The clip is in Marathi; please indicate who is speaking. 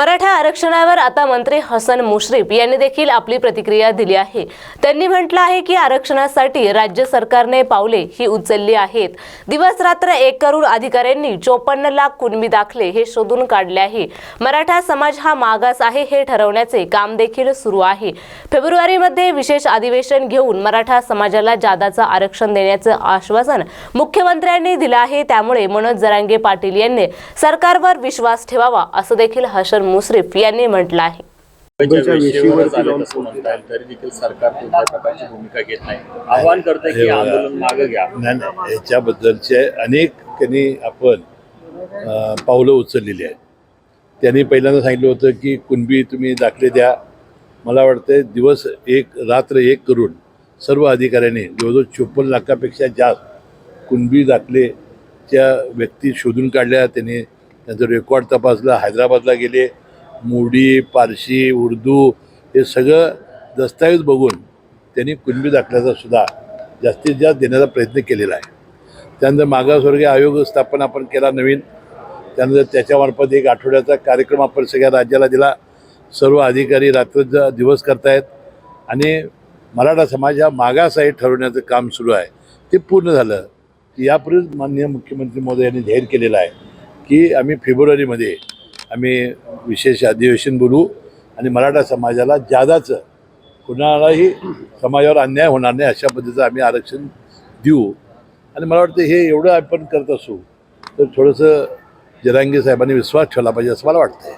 Speaker 1: मराठा आरक्षणावर आता मंत्री हसन मुश्रीफ यांनी देखील आपली प्रतिक्रिया दिली आहे. त्यांनी म्हटलं आहे की आरक्षणासाठी राज्य सरकारने पावले ही उचलली आहेत. दिवस रात्र एक करोड अधिकाऱ्यांनी चोपन्न लाख कुणबी दाखले हे शोधून काढले आहे. मराठा समाज हा मागास आहे हे ठरवण्याचे काम देखील सुरू आहे. फेब्रुवारीमध्ये विशेष अधिवेशन घेऊन मराठा समाजाला जादाचं आरक्षण देण्याचं आश्वासन मुख्यमंत्र्यांनी दिलं आहे. त्यामुळे मनोज जरांगे पाटील यांनी सरकारवर विश्वास ठेवावा असं देखील हसन मुश्रीफ यांनी म्हटलं आहे.
Speaker 2: आव्हान करते की आंदोलन मागे घ्या.
Speaker 3: नाही नाही. याच्याबद्दलचे अनेक त्यांनी आपण पावलं उचललेली आहेत. त्यांनी पहिल्यांदा सांगितलं होतं की कुणबी तुम्ही दाखले द्या. मला वाटतं दिवस एक रात्र एक करून सर्व अधिकाऱ्यांनी जवळजवळ चोपन्न लाखापेक्षा जास्त कुणबी दाखलेच्या व्यक्ती शोधून काढल्या. त्यांनी त्यांचं रेकॉर्ड तपासलं हैदराबादला गेले मोडी पारशी उर्दू हे सगळं दस्तऐवज बघून त्यांनी कुणबी दाखल्याचा सुद्धा जास्तीत जास्त देण्याचा प्रयत्न केलेला आहे. त्यानंतर मागासवर्गीय आयोग स्थापन आपण केला नवीन. त्यानंतर त्याच्यामार्फत एक आठवड्याचा कार्यक्रम आपण सगळ्या राज्याला दिला. सर्व अधिकारी रात्र दिवस करतायत. आणि मराठा समाज हा मागास आहे ठरवण्याचं काम सुरू आहे. ते पूर्ण झालं. की यापूर्वीच माननीय मुख्यमंत्री महोदय यांनी जाहीर केलेलं आहे. की आम्ही फेब्रुवारीमध्ये आम्ही विशेष अधिवेशन बोलू आणि मराठा समाजाला जादाचं कुणालाही समाजावर अन्याय होणार नाही अशा पद्धतीचं आम्ही आरक्षण देऊ. आणि मला वाटतं हे एवढं आपण करत असू तर थोडंसं जरांगी साहेबांनी विश्वास ठेवला पाहिजे असं मला वाटतं